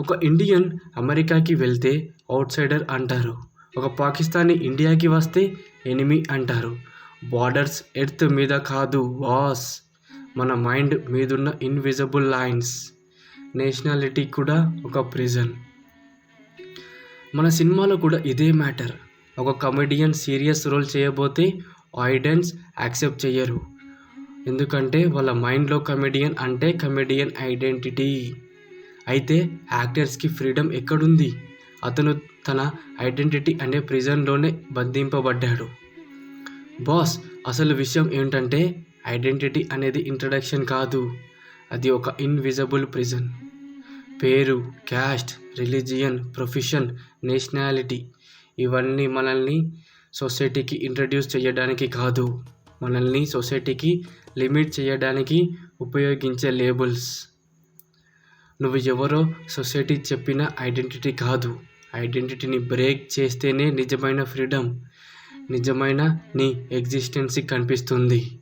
ఒక ఇండియన్ అమెరికాకి వెళ్తే అవుట్సైడర్ అంటారు. ఒక పాకిస్తానీ ఇండియాకి వస్తే ఎనిమి అంటారు. బార్డర్స్ ఎర్త్ మీద కాదు వాస్. మన మైండ్ మీదున్న ఇన్విజిబుల్ లైన్స్. నేషనాలిటీ కూడా ఒక ప్రిజన్. మన సినిమాలో కూడా ఇదే మ్యాటర్. ఒక కమెడియన్ సీరియస్ రోల్ చేయబోతే ఆడియన్స్ యాక్సెప్ట్ చేయరు ఎందుకంటే వాళ్ళ మైండ్లో కమెడియన్ అంటే కమెడియన్ ఐడెంటిటీ. అయితే యాక్టర్స్కి ఫ్రీడమ్ ఎక్కడుంది? అతను తన ఐడెంటిటీ అనే ప్రిజన్లోనే బంధింపబడ్డాడు. బాస్ అసలు విషయం ఏంటంటే ఐడెంటిటీ అనేది ఇంట్రడక్షన్ కాదు. అది ఒక ఇన్విజిబుల్ ప్రిజన్. పేరు క్యాస్ట్ రిలీజియన్ ప్రొఫెషన్ నేషనాలిటీ ఇవన్నీ మనల్ని సొసైటీకి ఇంట్రడ్యూస్ చేయడానికి కాదు. మనల్ని సొసైటీకి లిమిట్ చేయడానికి ఉపయోగించే లేబుల్స్. నువ్వు ఎవరో సొసైటీ చెప్పిన ఐడెంటిటీ కాదు. ఐడెంటిటీని బ్రేక్ చేస్తేనే నిజమైన ఫ్రీడమ్ నిజమైన నీ ఎగ్జిస్టెన్సీ కనిపిస్తుంది.